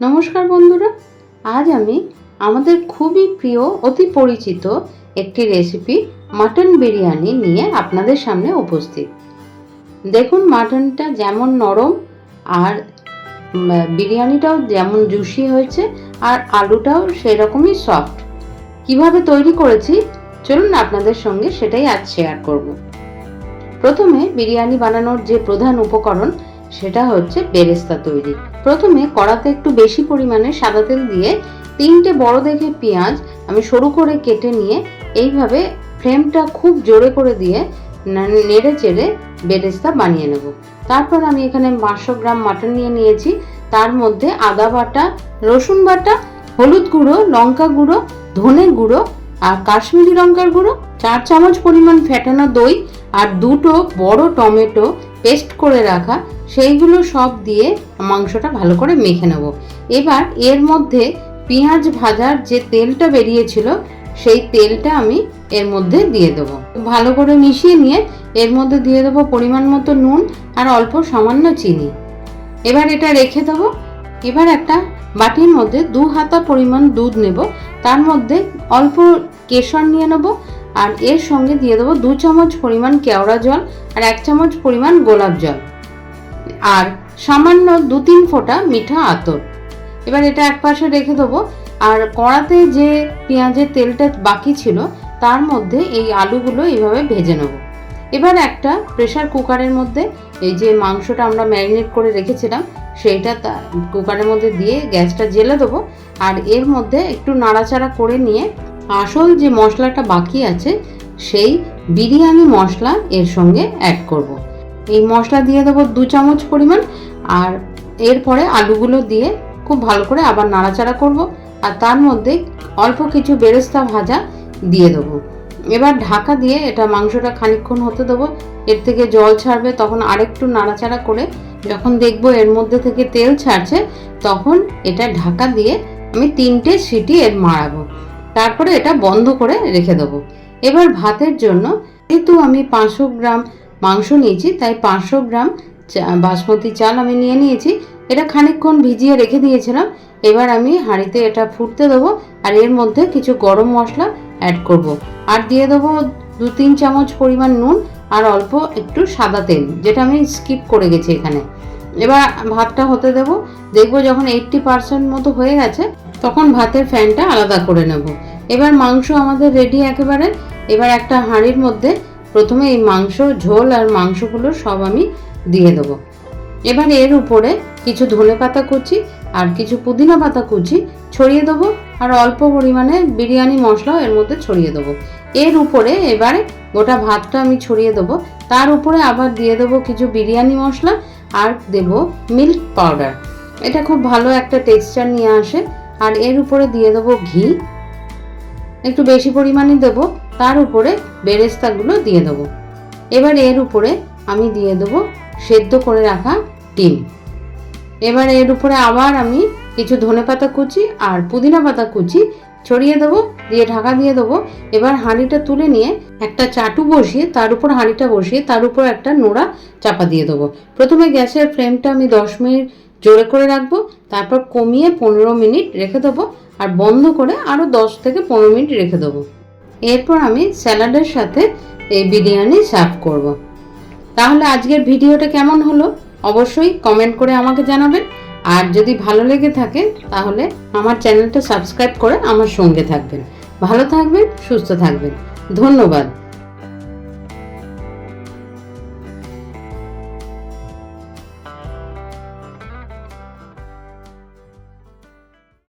নমস্কার বন্ধুরা, আজ আমি আমাদের খুবই প্রিয়, অতি পরিচিত একটি রেসিপি মাটন বিরিয়ানি নিয়ে আপনাদের সামনে উপস্থিত। দেখুন মাটনটা যেমন নরম আর বিরিয়ানিটাও যেমন জুসি হয়েছে আর আলুটাও সেরকমই সফট কীভাবে তৈরি করেছি? চলুন আপনাদের সঙ্গে সেটাই আজ শেয়ার করব। প্রথমে বিরিয়ানি বানানোর যে প্রধান উপকরণ সেটা হচ্ছে বেরেস্তা তৈরি। প্রথমে কড়াতে একটু বেশি পরিমাণে সাদা তেল দিয়ে তিনটে বড় দেখে পেঁয়াজ আমি সরু করে কেটে নিয়ে এইভাবে ফ্লেমটা খুব জোরে করে দিয়ে নেড়ে চেড়ে বেরেস্তা বানিয়ে নেব। তারপর আমি এখানে পাঁচশো গ্রাম মাটন নিয়ে নিয়েছি। তার মধ্যে আদা বাটা, রসুন বাটা, হলুদ গুঁড়ো, লঙ্কা গুঁড়ো, ধনে গুঁড়ো আর কাশ্মীরি লঙ্কার গুঁড়ো, চার চামচ পরিমাণ ফেটানো দই আর দুটো বড় টমেটো পেস্ট করে রাখা, সেইগুলো সব দিয়ে মাংসটা ভালো করে মেখে নেব। এবার এর মধ্যে পেঁয়াজ ভাজার যে তেলটা বেরিয়েছিল, সেই তেলটা আমি এর মধ্যে দিয়ে দেবো। ভালো করে মিশিয়ে নিয়ে এর মধ্যে দিয়ে দেবো পরিমাণ মতো নুন আর অল্প সামান্য চিনি। এবার এটা রেখে দেবো। এবার একটা বাটির মধ্যে দু হাতা পরিমাণ দুধ নেব। তার মধ্যে অল্প কেশর নিয়ে নেব। আর এর সঙ্গে দিয়ে দেবো দু চামচ পরিমাণ কেওড়া জল আর এক চামচ পরিমাণ গোলাপ জল। আর সামান্য দু তিন ফোঁটা মিঠা আতর। এবার এটা এক পাশে রেখে দেবো। আর কড়াতে যে পেঁয়াজের তেলটা বাকি ছিল, তার মধ্যে এই আলুগুলো এইভাবে ভেজে নেব। এবার একটা প্রেসার কুকারের মধ্যে এই যে মাংসটা আমরা ম্যারিনেট করে রেখেছিলাম, সেইটা কুকারের মধ্যে দিয়ে গ্যাসটা জেলে দেবো। আর এর মধ্যে একটু নাড়াচাড়া করে নিয়ে আসল যে মশলাটা বাকি আছে, সেই বিরিয়ানি মশলা এর সঙ্গে অ্যাড করব। এই মশলা দিয়ে দেবো দু চামচ পরিমাণ, আর এরপরে আলুগুলো দিয়ে খুব ভালো করে আবার নাড়াচাড়া করব, আর তার মধ্যে অল্প কিছু বেরেস্তা ভাজা দিয়ে দেবো এবার ঢাকা দিয়ে এটা মাংসটা খানিকক্ষণ হতে দেবো, এর থেকে জল ছাড়বে, তখন আরেকটু নাড়াচাড়া করে যখন দেখব এর মধ্যে থেকে তেল ছাড়ছে, তখন এটা ঢাকা দিয়ে আমি তিনটে সিটি এর মারাবো তারপরে এটা বন্ধ করে রেখে দেবো। এবার ভাতের জন্য যেহেতু আমি পাঁচশো গ্রাম মাংস নিয়েছি, তাই পাঁচশো গ্রাম বাসমতি চাল আমি নিয়ে নিয়েছি। এটা খানিকক্ষণ ভিজিয়ে রেখে দিয়েছিলাম। এবার আমি হাঁড়িতে এটা ফুটতে দেবো আর এর মধ্যে কিছু গরম মশলা অ্যাড করব। আর দিয়ে দেবো দু তিন চামচ পরিমাণ নুন আর অল্প একটু সাদা তেল, যেটা আমি স্কিপ করে গেছি এখানে। এবার ভাতটা হতে দেবো। দেখব যখন এইট্টি পার্সেন্ট মতো হয়ে গেছে, তখন ভাতের ফ্যানটা আলাদা করে নেব। এবার মাংস আমাদের রেডি একেবারে। এবার একটা হাঁড়ির মধ্যে প্রথমে এই মাংস, ঝোল আর মাংসগুলো সব আমি দিয়ে দেবো। এবার এর উপরে কিছু ধনে পাতা কুচি আর কিছু পুদিনা পাতা কুচি ছড়িয়ে দেবো আর অল্প পরিমাণে বিরিয়ানি মশলাও এর মধ্যে ছড়িয়ে দেবো। এর উপরে এবারে গোটা ভাতটা আমি ছড়িয়ে দেবো। তার উপরে আবার দিয়ে দেবো কিছু বিরিয়ানি মশলা আর দেব মিল্ক পাউডার এটা খুব ভালো একটা টেক্সচার নিয়ে আসে। আর এর উপরে দিয়ে দেবো ঘি। একটু বেশি পরিমাণে দেবো, তার উপরে বেরেস্তাগুলো দিয়ে দেবো। এবার এর উপরে আমি দিয়ে দেবো সেদ্ধ করে রাখা ডিম। এবার এর উপরে আবার আমি কিছু ধনে পাতা কুচি আর পুদিনা পাতা কুচি ছড়িয়ে দেবো, দিয়ে ঢাকা দিয়ে দেবো। এবার হাঁড়িটা তুলে নিয়ে একটা চাটু বসিয়ে, তার উপর হাঁড়িটা বসিয়ে, তার উপর একটা নোড়া চাপা দিয়ে দেবো। প্রথমে গ্যাসের ফ্লেমটা আমি দশ মিনিট জোরে করে রাখব, তারপর কমিয়ে পনেরো মিনিট রেখে দেবো আর বন্ধ করে আরও দশ থেকে পনেরো মিনিট রেখে দেবো। এরপর আমি স্যালাডের সাথে এই বিরিয়ানি সার্ভ করব। তাহলে আজকের ভিডিওটা কেমন হলো? অবশ্যই কমেন্ট করে আমাকে জানাবেন। আর যদি ভালো লেগে থাকে, তাহলে আমার চ্যানেলটা সাবস্ক্রাইব করে আমার সঙ্গে থাকবেন। ভালো থাকবেন, সুস্থ থাকবেন। ধন্যবাদ।